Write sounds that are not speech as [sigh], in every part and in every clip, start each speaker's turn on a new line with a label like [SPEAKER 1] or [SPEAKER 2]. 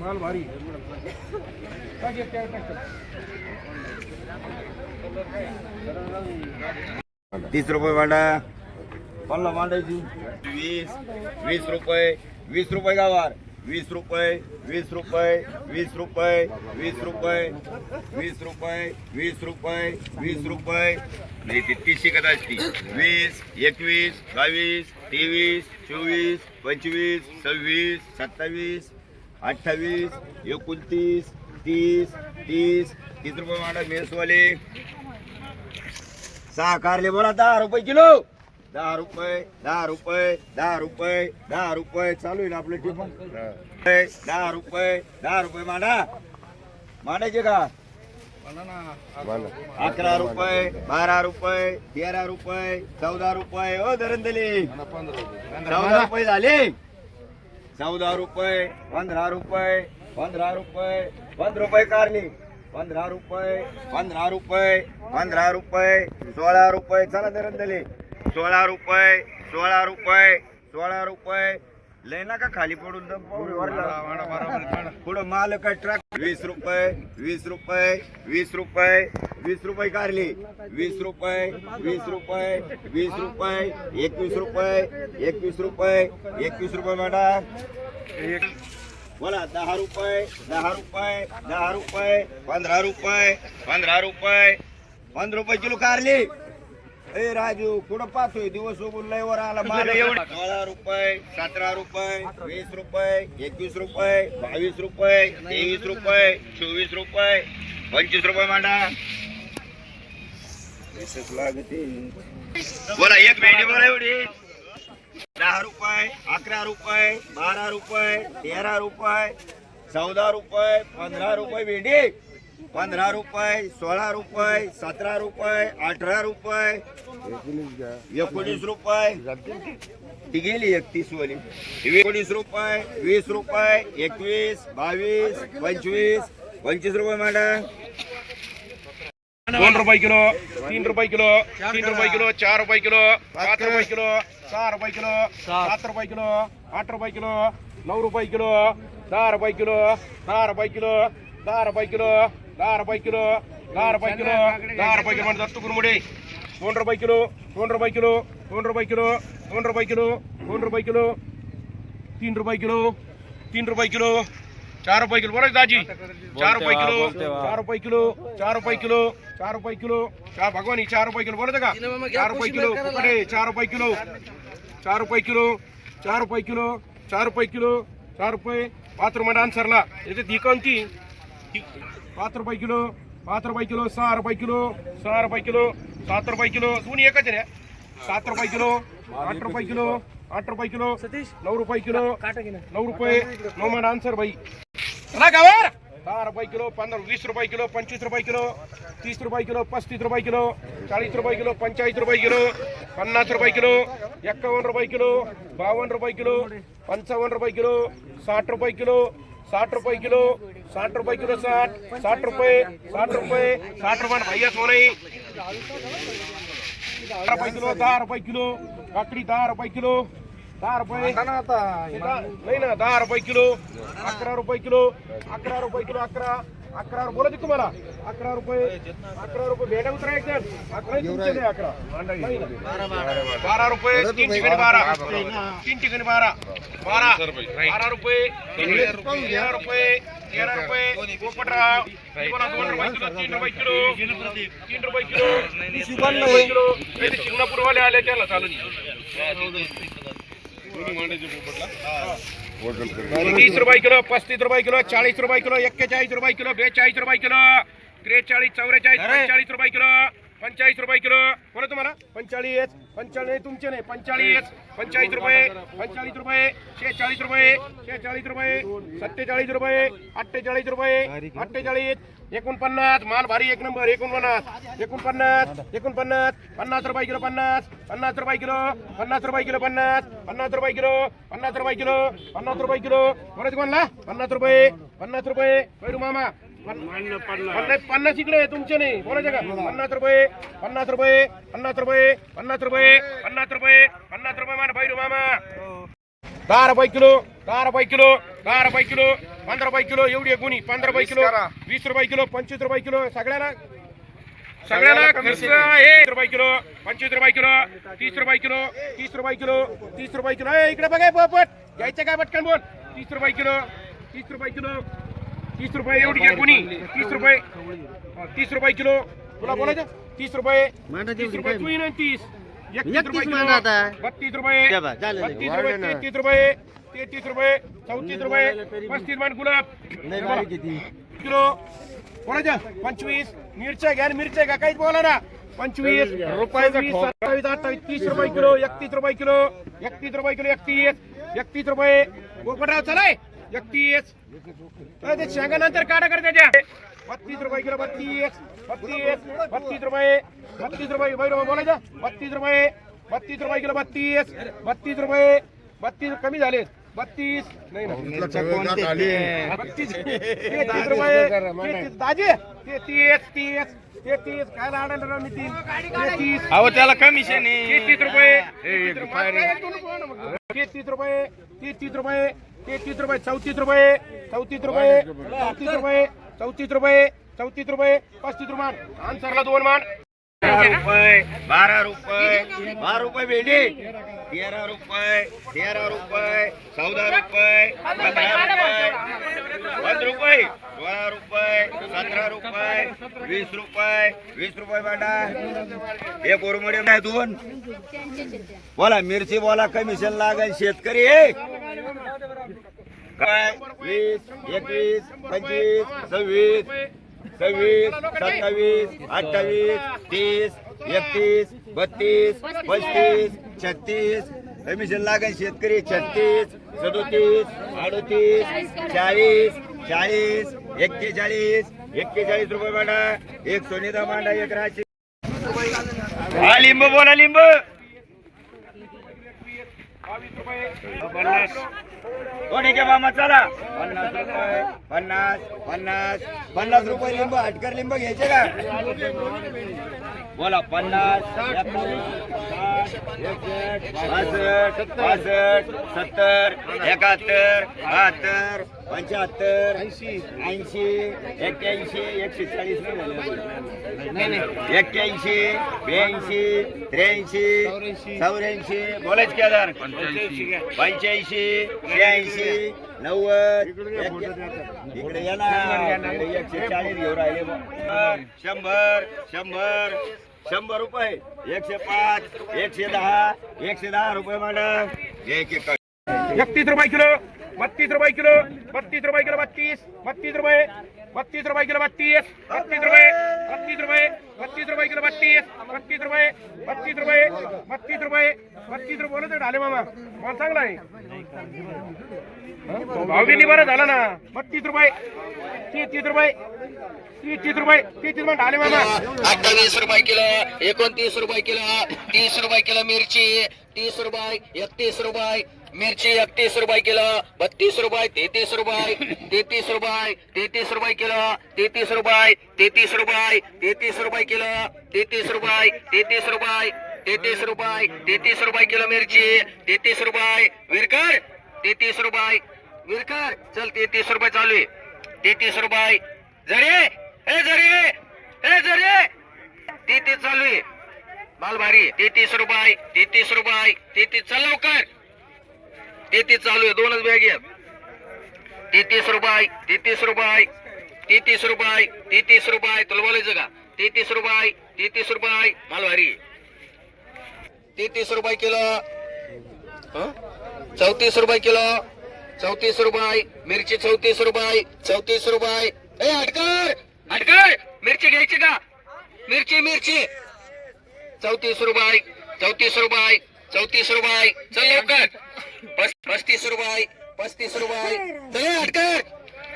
[SPEAKER 1] माल भारी
[SPEAKER 2] तीस रुपये मांडा पन्नास मांडायची वीस वीस रुपये. वीस रुपये गावार वीस रुपये वीस रुपये वीस रुपये वीस रुपये वीस रुपये वीस रुपये वीस रुपये. नाही ती तीसशे असती वीस एकवीस बावीस तेवीस चोवीस पंचवीस सव्वीस सत्तावीस अठ्ठावीस एकोणतीस तीस तीस. तीस रुपये मांडा मेसवाले. सहा कारले बोला दहा रुपये किलो. दहा रुपये दहा रुपये दहा रुपये दहा रुपये. चालू आहे ना आपलं टिफन दहा रुपये दहा रुपये मांडा. मांडायचे का? अकरा रुपये बारा रुपये तेरा रुपये चौदा रुपये. ओ धरंदली चौदा रुपये झाले. चौदा रुपये पंधरा रुपये पंधरा रुपये पंधरा रुपये कारली. पंधरा रुपये पंधरा रुपये पंधरा रुपये सोळा रुपये. चला दरंदले सोळा रुपये सोळा रुपये सोळा रुपये. लय नका खाली पडून. [laughs] पुढं माल काय ट्रक? वीस रुपये वीस रुपये वीस रुपये. वीस रुपये कारली. वीस रुपये वीस रुपये वीस रुपये एकवीस रुपये एकवीस रुपये एकवीस रुपये मॅडम. बोला दहा रुपये दहा रुपये दहा रुपये पंधरा रुपये पंधरा रुपये पंधरा रुपये किलो कारली. ए राजू कुठं पाहतोय? दिवस उगून लय वर आला [laughs] सोळा रुपये सतरा रुपये वीस रुपये एकवीस रुपये बावीस रुपये तेवीस रुपये चोवीस रुपये पंचवीस रुपये मांडा. लागते बोला एक भेंडी बोला एवढी. दहा रुपये अकरा रुपये बारा रुपये तेरा रुपये चौदा रुपये पंधरा रुपये भेंडी. पंधरा रुपये सोळा रुपये सतरा रुपये अठरा रुपये एकोणीस रुपये ती गेली एकतीस वाली एकोणीस रुपये वीस रुपये एकवीस बावीस पंचवीस पंचवीस रुपये मॅडम
[SPEAKER 1] दोन रुपये किलो तीन रुपये किलो तीन रुपये किलो चार रुपये किलो पाच रुपये किलो सहा रुपये किलो सात रुपये किलो आठ रुपये किलो नऊ रुपये किलो दहा रुपये किलो दहा रुपये किलो दहा रुपये किलो दहा रुपये किलो दहा रुपये किलो दहा रुपये किलो म्हणजे दत्तू कुरमुडे दोन रुपये किलो दोन रुपये किलो दोन रुपये किलो दोन रुपये किलो दोन रुपये किलो तीन रुपये किलो तीन रुपये किलो चार रुपये किलो बरं दाजी चार रुपये किलो चार रुपये किलो चार रुपये किलो चार रुपये किलो चार भगवानी चार रुपये किलो बोलत का चार रुपये किलो कुकडे चार रुपये किलो चार रुपये किलो चार रुपये किलो चार रुपये किलो चार रुपये पाच रुपये डान्सरला याच्यात ही कोणती ही- पाच रुपये किलो पाच रुपये किलो सहा रुपये किलो सहा रुपये किलो सात रुपये किलो दोन्ही एकच आहे रे सात रुपये किलो आठ रुपये किलो आठ रुपये किलो नऊ रुपये किलो नऊ रुपये नऊ मा डान्सर बाई चला गावावर दहा रुपये किलो पंधरा वीस रुपये किलो पंचवीस रुपये किलो तीस रुपये किलो पस्तीस रुपये किलो चाळीस रुपये किलो पंचाळीस रुपये किलो पन्नास रुपये किलो एक्कावन्न रुपये किलो बावन्न रुपये किलो पंचावन्न रुपये किलो साठ रुपये किलो साठ रुपये किलो साठ रुपये किलो साठ साठ रुपये साठ रुपये साठ रुपये भैया सोने दहा रुपये किलो दहा रुपये किलो काकडी दहा रुपये किलो दहा रुपये दहा- नाही ना दहा रुपये किलो अकरा रुपये किलो अकरा रुपये किलो अकरा अकरा बोला तुम्हाला अकरा रुपये अकरा रुपये भेटा उतरा एक जण अकरा तुमचे नाही अकरा नाही ना. बारा रुपये तीन ठिकाणी बारा तीन ठिकाणी बारा बारा बारा रुपये तेरा रुपये तेरा रुपये पोपटराव हे बोला दोन रुपये किलो तीन रुपये किलो तीन रुपये किलो तीन रुपये किलो हे ते शिंगणापूरवाले आले त्याला चालू तीस रुपये किलो पस्तीस रुपये किलो चाळीस रुपये किलो एक्केचाळीस रुपये किलो बेचाळीस रुपये किलो त्रेचाळीस चौवेचाळीस पंचेचाळीस रुपये किलो. पंचाळीस रुपये किलो. बोला तुम्हाला. पंचाळीस पंचाळीस तुमचे नाही. पंचाळीस पंचाळीस रुपये पंचाळीस रुपये शेहेचाळीस रुपये शेहेचाळीस रुपये सत्तेचाळीस रुपये अठ्ठेचाळीस रुपये अठ्ठेचाळीस एकोणपन्नास माल भारी एक नंबर एकोणपन्नास एकोणपन्नास एकोणपन्नास पन्नास रुपये किलो पन्नास पन्नास रुपये किलो पन्नास रुपये किलो पन्नास पन्नास रुपये किलो पन्नास रुपये किलो पन्नास रुपये किलो. बोलायचं कोणला पन्नास रुपये पन्नास रुपये. मामा पन्नास पन्नास इकडे आहे, तुमचे नाही बोलायचं का पन्नास रुपये पन्नास रुपये पन्नास रुपये पन्नास रुपये पन्नास रुपये पन्नास रुपये मान भैरू मामा दहा रुपये किलो दहा रुपये किलो दहा रुपये किलो पंधरा रुपये किलो एवढी गुणी पंधरा रुपये किलो वीस रुपये किलो पंचवीस रुपये किलो सगळ्याला खर्च आहे रुपये किलो पंचवीस रुपये किलो तीस रुपये किलो तीस रुपये किलो तीस रुपये किलो इकडे बघाय पट घ्यायचं काय पटकन बोल तीस रुपये किलो तीस रुपये किलो तीस रुपये एवढी घ्या कुणी. तीस रुपये. तीस रुपये किलो. तुला बोलायचं? तीस रुपये. तीस रुपये तू येईन तीस. एकतीस रुपये किलो. बत्तीस रुपये. बत्तीस रुपये तेहतीस रुपये तेहतीस रुपये चौतीस रुपये. पस्तीस मान गुलाब. किलो. कोणाच्या पंचवीस. मिरच्या घ्या मिरच्या घ्या. काहीच बोला ना. पंचवीस. रुपयाचा सत्तावीस अठ्ठावीस तीस रुपये किलो. एकतीस रुपये किलो. एकतीस रुपये किलो एकतीस. एकतीस रुपये. पोपटराव चलाय एकतीस. ते शेंगा नंतर काढा कर त्याच्या. बत्तीस रुपये किलो बत्तीस बत्तीस बत्तीस रुपये बत्तीस रुपये. बरोबर बोलायचं. बत्तीस रुपये बत्तीस रुपये किलो बत्तीस बत्तीस रुपये बत्तीस कमी झाले. बत्तीस. नाही ना बत्तीस. तेहतीस रुपये. तेहतीस. दाजे. तेहतीस तीस तेहतीस. काय लाडायला राव नितीन तेहतीस.
[SPEAKER 3] अहो त्याला कमिशन
[SPEAKER 1] तेहतीस रुपये. तेहतीस रुपये. तेहतीस रुपये. तेहतीस रुपये चौतीस रुपये चौतीस रुपये चौतीस रुपये चौतीस रुपये चौतीस रुपये पस्तीस रुपये आन्सरला दोन मान
[SPEAKER 2] तेरा रुपये बारा रुपये बारा रुपये भेंडी. तेरा रुपये तेरा रुपये चौदा रुपये पंधरा रुपये पंधरा रुपये सोळा रुपये सतरा रुपये वीस रुपये वीस रुपये बाटा हे कोरमडे नाही दोन. बोला मिरची बोला कमिशन लागेल शेतकरी काय वीस एकवीस पंचवीस सव्वीस सव्वीस सत्तावीस अठ्ठावीस तीस एकतीस बत्तीस पस्तीस छत्तीस. कमिशन लागेल शेतकरी छत्तीस सदोतीस अडोतीस चाळीस चाळीस एक्केचाळीस एक्केचाळीस रुपये मांडा एक सोनीदा मांडा एक राशी. हा लिंब बोला लिंब. पन्नास. हो, कोणी के मामा चला. पन्नास रुपये. पन्नास पन्नास. पन्नास रुपये लिंब हटकर लिंब घ्यायचे का? बोला पन्नास. पासष्ट पासष्ट सत्तर एकाहत्तर बहात्तर पंच्याहत्तर ऐंशी ऐंशी एक्क्याऐंशी एकशे चाळीस एक्क्याऐंशी ब्याऐंशी त्र्याऐंशी चौऱ्याऐंशी. बोलायच केदार पंच्याऐंशी. शहाऐंशी नव्वद. इकडे या ना. इकडे एकशे चाळीस घेऊन राहिले. शंभर शंभर. शंभर रुपये. एकशे पाच एकशे दहा एकशे दहा रुपये मॅडम. एक एक
[SPEAKER 1] एकतीस रुपये किलो. बत्तीस रुपये किलो बत्तीस रुपये किलो बत्तीस बत्तीस रुपये बत्तीस रुपये किलो बत्तीस बत्तीस रुपये बत्तीस रुपये बत्तीस रुपये किलो बत्तीस बत्तीस रुपये बत्तीस रुपये बत्तीस रुपये बत्तीस रुपये बोलत ढाले मामा. मला चांगला आहे. भावबीनी बरं झालं ना? बत्तीस रुपये तीस रुपये तीस रुपये तीस रुपये ढाले मामा.
[SPEAKER 4] अठ्ठावीस रुपये किलो एकोणतीस रुपये किलो तीस रुपये किलो मिरची तीस रुपये एकतीस रुपये. मिरची एकतीस रुपये किलो बत्तीस रुपये तेहतीस रुपये. तेहतीस रुपये तेहतीस रुपये किलो तेहतीस रुपये तेहतीस रुपये तेहतीस रुपये किलो तेहतीस रुपये तेहतीस रुपये तेहतीस रुपये तेहतीस रुपये किलो मिरची तेहतीस रुपये. विरकर तेहतीस रुपये. विरकर चल तेहतीस रुपये चालू आहे. तेहतीस रुपये. जरे ए जरे ए जरे. तेहतीस चालू आहे. माल भारी तेहतीस रुपये तेहतीस रुपये तेहतीस चल लवकर. तेहतीस चालू आहे दोनच बॅग आहेत. तेहतीस रुपये तेहतीस रुपये तेहतीस रुपये तेहतीस रुपये तुला बोलायचं का? तेहतीस रुपये तेहतीस रुपये माल भारी तेहतीस रुपये किलो चौतीस रुपये किलो चौतीस रुपये मिरची चौतीस रुपये चौतीस रुपये. ए हटकर हटकर मिरची घ्यायची का? मिरची मिरची. चौतीस रुपये चौतीस रुपये चौतीस रुपये. चल लवकर. पस्तीस रुपये पस्तीस रुपये. चल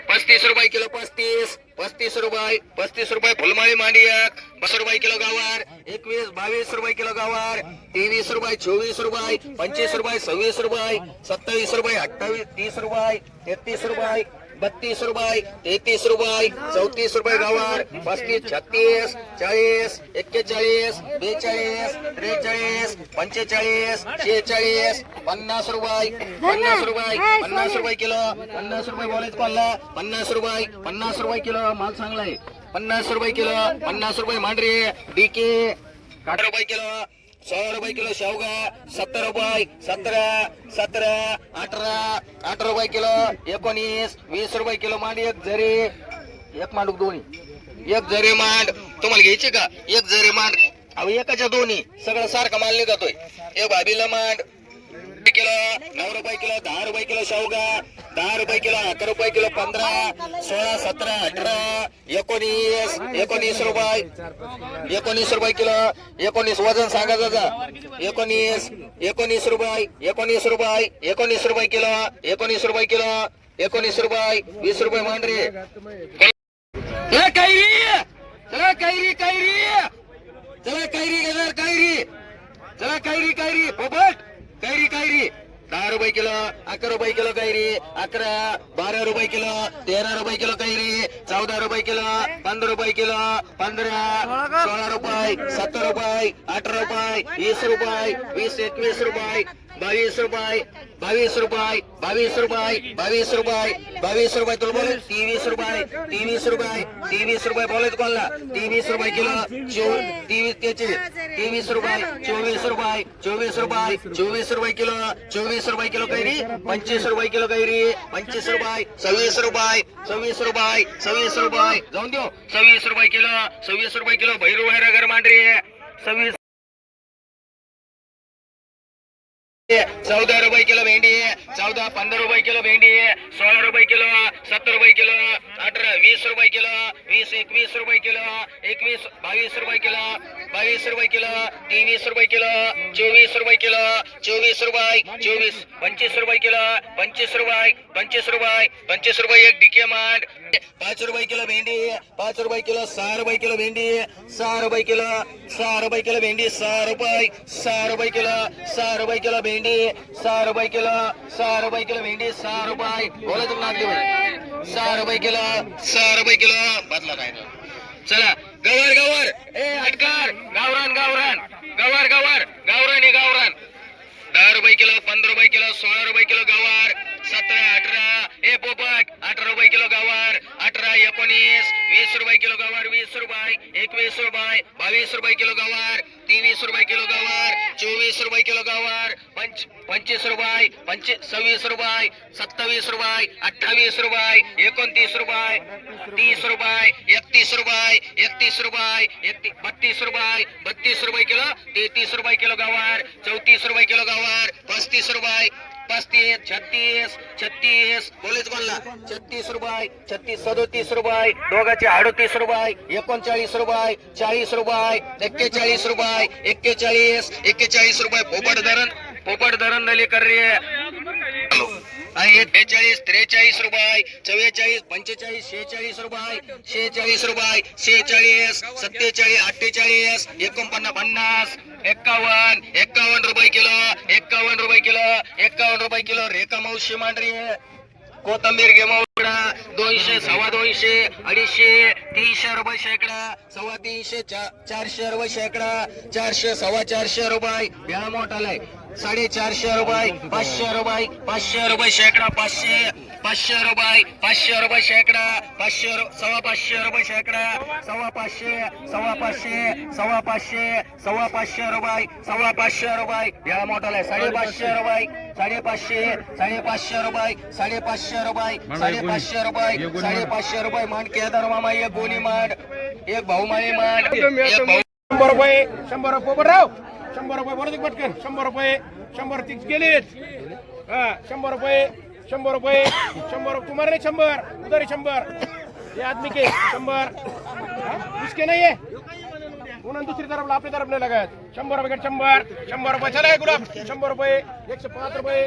[SPEAKER 4] पस्तीस रुपये किलो पस्तीस पस्तीस रुपये पस्तीस रुपये फुलमाळी मांडी एक रुपये किलो गावार एकवीस बावीस रुपये किलो गावार तेवीस रुपये चोवीस रुपये पंचवीस रुपये सव्वीस रुपये सत्तावीस रुपये अठ्ठावीस तीस रुपये तेहतीस रुपये बत्तीस रुपये तेहतीस रुपये चौतीस रुपये गवार पस्तीस छत्तीस चाळीस एक्केचाळीस बेचाळीस त्रेचाळीस पंचेचाळीस शेहेचाळीस पन्नास रुपये पन्नास रुपये पन्नास रुपये किलो पन्नास रुपये बोलायचं कोणला पन्नास रुपये पन्नास रुपये किलो माल चांगलाय पन्नास रुपये किलो पन्नास रुपये मांडरे डीके रुपये किलो सोळा रुपये किलो शेवगा सत्तर रुपये सतरा सतरा अठरा अठरा रुपये किलो एकोणीस वीस रुपये किलो मांड एक जरी एक मांडूक दोन्ही. एक जरी मांड तुम्हाला घ्यायची का? एक जरी मांड. अहो एकाच्या दोन्ही. सगळं सारखा माल निघतोय. एक भाभीला मांड किलो नऊ रुपये किलो दहा रुपये किलो शेवगा दहा रुपये किलो अकरा रुपये किलो पंधरा सोळा सतरा अठरा एकोणीस एकोणीस रुपये एकोणीस रुपये किलो एकोणीस वजन सांगा जा एकोणीस एकोणीस रुपये एकोणीस रुपये एकोणीस रुपये किलो एकोणीस रुपये किलो एकोणीस रुपये वीस रुपये मांडरे. चला कैरी चला कैरी कैरी. चला कैरी घेणार कैरी. चला कैरी कैरी. पोपट. कैरी कैरी। दहा रुपये किलो अकरा रुपये किलो कैरी अकरा बारा रुपये किलो तेरा रुपये किलो कैरी चौदा रुपये किलो पंधरा रुपये किलो पंधरा सोळा रुपये सत्तर रुपये अठरा रुपये वीस रुपये वीस एकवीस रुपये बावीस रुपये बावीस रुपये बावीस रुपये बावीस रुपये बावीस रुपये तुला बोल तेवीस रुपये तेवीस रुपये तेवीस रुपये बोलायचं कोणला तेवीस रुपये किलो चो तेवीस त्याचे. तेवीस रुपये चोवीस रुपये चोवीस रुपये चोवीस रुपये किलो चोवीस रुपये किलो कैरी पंचवीस रुपये किलो कैरी पंचवीस रुपये सव्वीस रुपये सव्वीस रुपये सव्वीस रुपये. जाऊन देऊ. सव्वीस रुपये किलो सव्वीस रुपये किलो. भैरू भैरागर मांडरी सव्वीस चौदा रुपये किलो भेंडी चौदा पंधरा रुपये किलो भेंडी सोळा रुपये किलो सत्तर रुपये किलो अठरा वीस रुपये किलो वीस एकवीस रुपये किलो एकवीस बावीस रुपये किलो बावीस रुपये किलो तेवीस रुपये किलो चोवीस रुपये किलो चोवीस रुपये चोवीस पंचवीस रुपये किलो पंचवीस रुपये पंचवीस रुपये पंचवीस रुपये एक डिके मांड पाच रुपये किलो भेंडी पाच रुपये किलो सहा रुपये किलो भेंडी सहा रुपये किलो सहा रुपये किलो भेंडी सहा रुपये सहा रुपये किलो सहा रुपये किलो भेंडी सहा रुपये किलो सहा रुपये किलो भेंडी सहा रुपये. बोला तुम्ही नागदे भाई सहा रुपये किलो सहा रुपये किलो. बदला काय चला गवर गवर. ए अटकार गावरान गावरान. गवर गवर. गावरान आहे गावरान. दहा रुपये किलो पंधरा रुपये किलो सोळा रुपये किलो गवार. सतरा अठरा. ए पोपट. अठरा रुपये किलो गवार. एकोणीस वीस रुपये किलो गवार वीस रुपये एकवीस रुपये बावीस रुपये किलो गवार तेवीस रुपये किलो गवार चोवीस रुपये किलो गवार पंच पंचवीस रुपये पंचवीस सव्वीस रुपये सत्तावीस रुपये अठ्ठावीस रुपये एकोणतीस रुपये तीस रुपये एकतीस रुपये एकतीस रुपये एकतीस बत्तीस रुपये बत्तीस रुपये किलो तेहतीस रुपये किलो गवार चौतीस रुपये किलो गवार पस्तीस रुपये पस्तीस छत्तीस छत्तीस. बोलेच म्हणला छत्तीस रुपये छत्तीस सदोतीस रुपये दोघाचे अडतीस रुपये एकोणचाळीस रुपये चाळीस रुपये एक्केचाळीस रुपये एक्केचाळीस एक्केचाळीस रुपये पोपट धरण. पोपट धरण नली कर रे आहे बेचाळीस त्रेचाळीस रुपये चव्वेचाळीस पंचेचाळीस शेहेचाळीस रुपये शेहेचाळीस रुपये शेहेचाळीस सत्तेचाळीस अठ्ठेचाळीस एकोणपन्नास पन्नास एक्कावन्न एक्कावन्न रुपये किलो एक्कावन्न रुपये किलो एक्कावन्न रुपये किलो रेखा मावशी मांडरी कोथंबीर घेमावडा दोनशे सव्वा दोनशे अडीचशे तीनशे रुपये शेकडा सव्वा तीनशे चारशे रुपये शेकडा चारशे सव्वा चारशे रुपये. या मोठालाय साडेचारशे रुपये पाचशे रुपये पाचशे रुपये शेकडा पाचशे पाचशे रुपये पाचशे रुपये शेकडा पाचशे सव्वा पाचशे रुपये शेकडा सव्वा पाचशे सव्वा पाचशे सव्वा पाचशे सव्वा पाचशे रुपये सव्वा पाचशे रुपये. या मोठाला आहे साडेपाचशे रुपये साडेपाचशे साडेपाचशे रुपये साडेपाचशे रुपये साडेपाचशे रुपये साडेपाचशे रुपये मान केदार मामा एक गोणी मांड एक भाऊ मांड एक भाऊ
[SPEAKER 1] शंभर रुपये शंभर रुपये पोपटराव! शंभर रुपये बोलत पटकन. शंभर रुपये शंभर तीस गेलेत हा शंभर रुपये शंभर रुपये शंभर तुम्हारे नहीं शंभर उधर ही शंभर. ये आदमी के शंभर. हाँ? इसके नहीं है उन्होंने दूसरी तरफ आपली तरफ नाही लगायत. शंभर रुपये शंभर शंभर रुपये चला हे गुलाब. शंभर रुपये एकशे पाच रुपये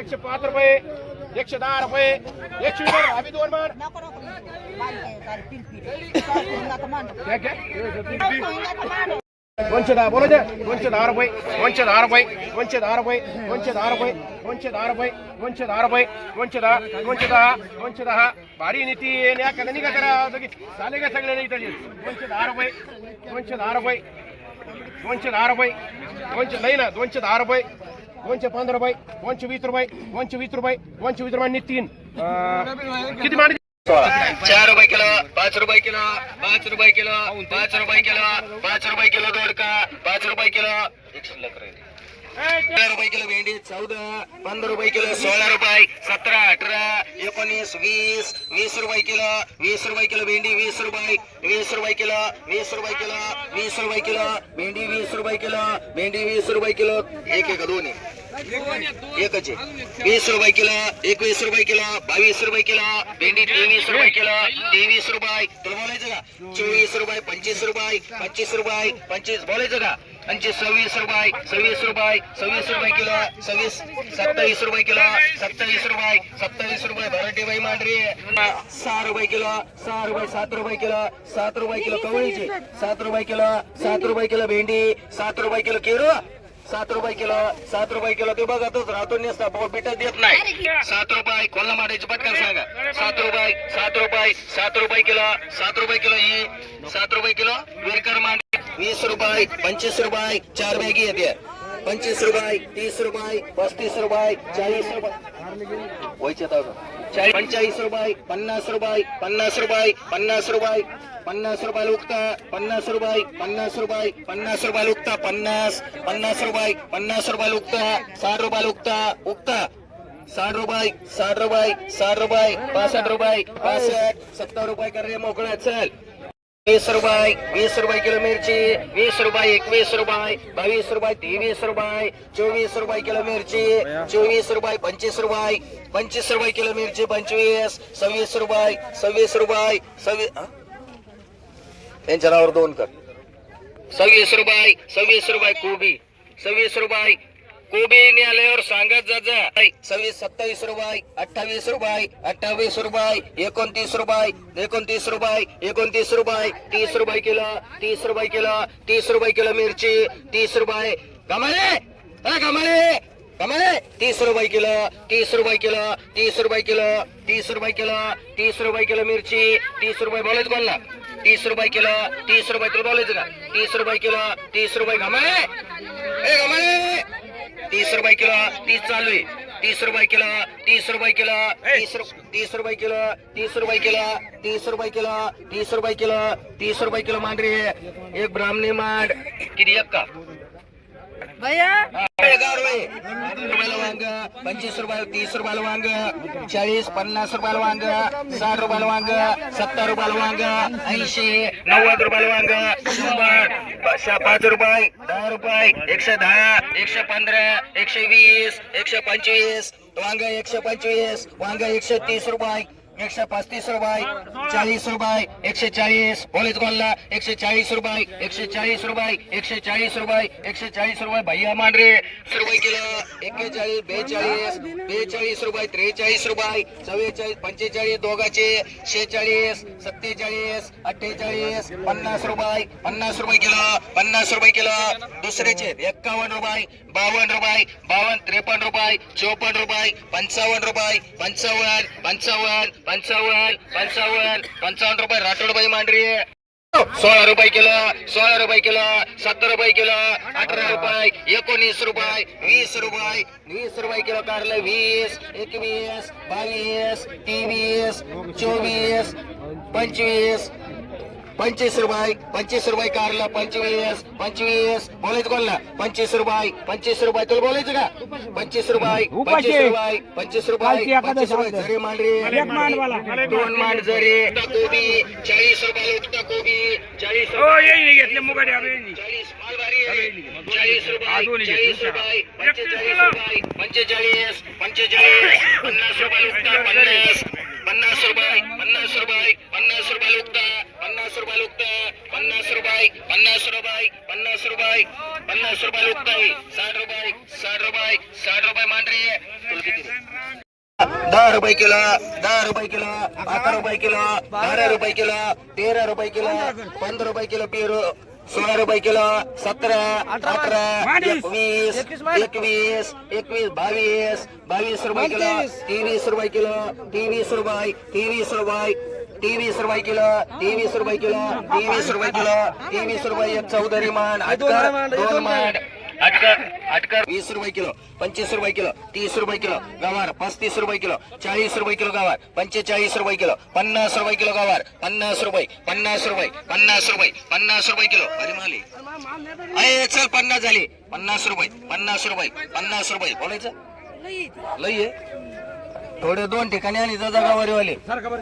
[SPEAKER 1] एकशे पाच रुपये एकशे दहा रुपये एकशे वीस. आम्ही दोन मान
[SPEAKER 3] बांधते, सारी पिलपिल. सारी नका मांडू.
[SPEAKER 1] क्या क्या
[SPEAKER 3] नको नका मांडू.
[SPEAKER 1] दोनशे दहा बोला जे. दोनशे दहा रुपये दोनशे दहा रुपये दोनशे दहा रुपये दोनशे दहा रुपये दोनशे दहा रुपये दोनशे दहा रुपये दोनशे दहा दोनशे दहा दोनशे दहा भारी नीती या का नाही का जरा लगेच चाले का सगळे नाही इथं दोनशे दहा रुपये दोनशे दहा रुपये दोनशे दहा रुपये दोनशे नाही ना दोनशे दहा रुपये दोनशे पंधरा रुपये दोनशे वीस रुपये दोनशे वीस रुपये दोनशे वीस रुपये तीन किती
[SPEAKER 4] चार रुपये किलो पाच रुपये किलो पाच रुपये किलो पाच रुपये किलो पाच रुपये किलो दोडका पाच रुपये किलो. तेरा रुपये किलो भेंडी चौदा पंधरा रुपये किलो सोळा रुपये सतरा अठरा एकोणीस वीस वीस रुपये किलो वीस रुपये किलो भेंडी वीस रुपये वीस रुपये किलो वीस रुपये किलो वीस रुपये किलो भेंडी वीस रुपये किलो भेंडी वीस रुपये किलो एक एक दोन एकच वीस रुपये किलो एकवीस रुपये किलो बावीस रुपये किलो भेंडी तेवीस रुपये किलो तेवीस रुपये. तुला बोलायचं का? चोवीस रुपये पंचवीस रुपये पंचवीस रुपये पंचवीस. बोलायचं का? पंचवीस सव्वीस रुपये सव्वीस रुपये सव्वीस रुपये किलो सव्वीस सत्तावीस रुपये किलो सत्तावीस रुपये सत्तावीस रुपये. भराटे बाई मांडरी. सहा रुपये किलो सहा रुपये सात रुपये किलो सात रुपये किलो कवळीची सात रुपये किलो सात रुपये किलो भेंडी सात रुपये किलो केरू सात रुपये किलो सात रुपये किलो ते बघतच राहतो नेसता बिटा देत नाही. सात रुपये कोल्हा मारायचे पटकन सांगा. सात रुपये सात रुपये सात रुपये किलो सात रुपये किलो ही सात रुपये किलो विरकर मांडे. वीस रुपये पंचवीस रुपये चार बॅगी येते. पंचवीस रुपये तीस रुपये पस्तीस रुपये चाळीस रुपये. चाळीस पंचाळीस रुपये पन्नास रुपये पन्नास रुपये पन्नास रुपये पन्नास रुपये उगता पन्नास रुपये पन्नास रुपये पन्नास रुपये उगता पन्नास पन्नास रुपये पन्नास रुपये उगता साठ रुपये उगता उगता साठ रुपये साठ रुपये साठ रुपये पासष्ट रुपये पासष्ट सत्तर रुपये कर रे मोकळा चल. वीस रुपये वीस रुपये किलो मिरची वीस रुपये एकवीस रुपये बावीस रुपये तेवीस रुपये चोवीस रुपये किलो मिरची चोवीस रुपये पंचवीस रुपये पंचवीस रुपये किलो मिरची पंचवीस सव्वीस रुपये सव्वीस रुपये सव्वीस त्यांच्या नावावर दोन कर. सव्वीस रुपये सव्वीस रुपये कोबी सव्वीस रुपये कोबी आल्यावर सांगत जा जा सव्वीस सत्तावीस रुपये अठ्ठावीस रुपये अठ्ठावीस रुपये एकोणतीस रुपये एकोणतीस रुपये एकोणतीस रुपये तीस रुपये किलो तीस रुपये किलो तीस रुपये किलो मिरची तीस रुपये कमाले कमाले कमाले तीस रुपये किलो तीस रुपये किलो तीस रुपये किलो तीस रुपये किलो तीस रुपये किलो मिरची तीस रुपये बोलायचं बोलला तीस रुपये किलो तीस रुपये तुला बोलायचं का तीस रुपये किलो तीस रुपये घमाले ए घमाले तीस रुपये किलो तीस चालू आहे. तीस रुपये किलो तीस रुपये किलो तीस तीस रुपये किलो तीस रुपये किलो तीस रुपये किलो तीस रुपये किलो तीस रुपये किलो मांडरी एक ब्राह्मणी मांड. किती एक का?
[SPEAKER 3] भैया।
[SPEAKER 4] रुपयाला वांग पंचवीस रुपये तीस रुपयाला वांग चाळीस पन्नास रुपयाला वांग साठ रुपयाला वांग सत्तर रुपयाला वांग ऐंशी नव्वद रुपयाला वांग शंभर पाच रुपये दहा रुपये एकशे दहा एकशे पंधरा एकशे वीस एकशे पंचवीस वांग एकशे पंचवीस वांग एकशे तीस रुपये. एकशे पस्तीस रुपये चाळीस रुपये एकशे चाळीस. पोलीस गोल्ला एकशे चाळीस रुपये एकशे चाळीस रुपये एकशे चाळीस रुपये एकशे चाळीस रुपये. भैया मांडरे रुपये किलो. एक्केचाळीस बेचाळीस बेचाळीस रुपये त्रेचाळीस रुपये चव्वेचाळीस पंचेचाळीस दोघाचे शेचाळीस सत्तेचाळीस अठ्ठेचाळीस पन्नास रुपये पन्नास रुपये किलो पन्नास रुपये किलो. दुसऱ्याचे एक्कावन्न रुपये बावन्न रुपये बावन्न त्रेपन्न रुपये चोपन्न रुपये पंचावन्न रुपये पंचावन्न पंचावन्न पंचावन्न पंचावन्न पंचावन्न रुपये राठोडबाई मांडरी. सोळा रुपये किलो सोळा रुपये किलो सत्तर रुपये किलो अठरा रुपये एकोणीस रुपये वीस रुपये. वीस रुपये किलो कारलं वीस एकवीस बावीस तेवीस चोवीस पंचवीस पंचवीस रुपये पंचवीस रुपये कारला पंचवीस पंचवीस. बोलायचं कोणला? पंचवीस रुपये पंचवीस रुपये. तुला बोलायचं का? पंचवीस रुपये पंचवीस रुपये पंचवीस रुपये पंचवीस रुपये. जरी मांडरी दोन मांड जरी. कोबी चाळीस रुपये उठता कोबी चाळीस रुपये. चाळीस मालवारी चाळीस रुपये चाळीस रुपये पंचेचाळीस रुपये पंचेचाळीस पंचेचाळीस पन्नास रुपये उठता पन्नास. पन्नास रुपये पन्नास रुपये पन्नास रुपये लुकता पन्नास रुपये लुकता पन्नास रुपये पन्नास रुपये पन्नास रुपये पन्नास रुपये लुकताय साठ रुपये साठ रुपये साठ रुपये मांडरे तुला किती रे? दहा रुपये किलो दहा रुपये किलो अकरा रुपये किलो बारा रुपये किलो तेरा रुपये किलो पंधरा रुपये किलो पेरू सोळा रुपये किलो सतरा अठरा एकवीस एकवीस एकवीस बावीस बावीस रुपये किलो तेवीस रुपये किलो तेवीस रुपये तेवीस रुपये तेवीस रुपये किलो तेवीस रुपये किलो तेवीस रुपये किलो तेवीस रुपये एक चौधरी मान दोन मान अटकर वीस रुपये किलो पंचवीस रुपये किलो तीस रुपये किलो गवार पस्तीस रुपये किलो चाळीस रुपये किलो गवार पंचेचाळीस रुपये किलो पन्नास रुपये किलो गवार पन्नास रुपये पन्नास रुपये पन्नास रुपये पन्नास रुपये किलो. अरे माली. अय चल पन्नास झाली. पन्नास रुपये पन्नास रुपये पन्नास रुपये. बोलायचं? लई आहे. थोडे दोन ठिकाणी आणि जगावारी वाले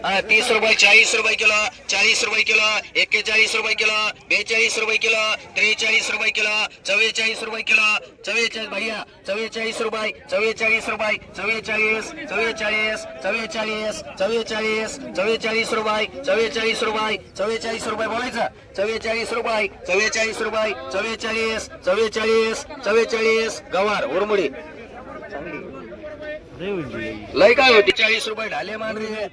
[SPEAKER 4] हा, तीस रुपये चाळीस रुपये किलो चाळीस रुपये किलो एक्केचाळीस रुपये किलो बेचाळीस रुपये किलो त्रेचाळीस रुपये किलो चव्वेचाळीस रुपये किलो चव्वेचाळीस भैया चव्वेचाळीस रुपये चव्वेचाळीस रुपये चव्वेचाळीस चव्वेचाळीस चव्वेचाळीस चव्वेचाळीस चव्वेचाळीस रुपये चव्वेचाळीस रुपये चव्वेचाळीस रुपये बोलायचं. चव्वेचाळीस रुपये चव्वेचाळीस रुपये चव्वेचाळीस चव्वेचाळीस चव्वेचाळीस गवार उरमुडी. लय काय होती? चाळीस रुपये ढाले मान रे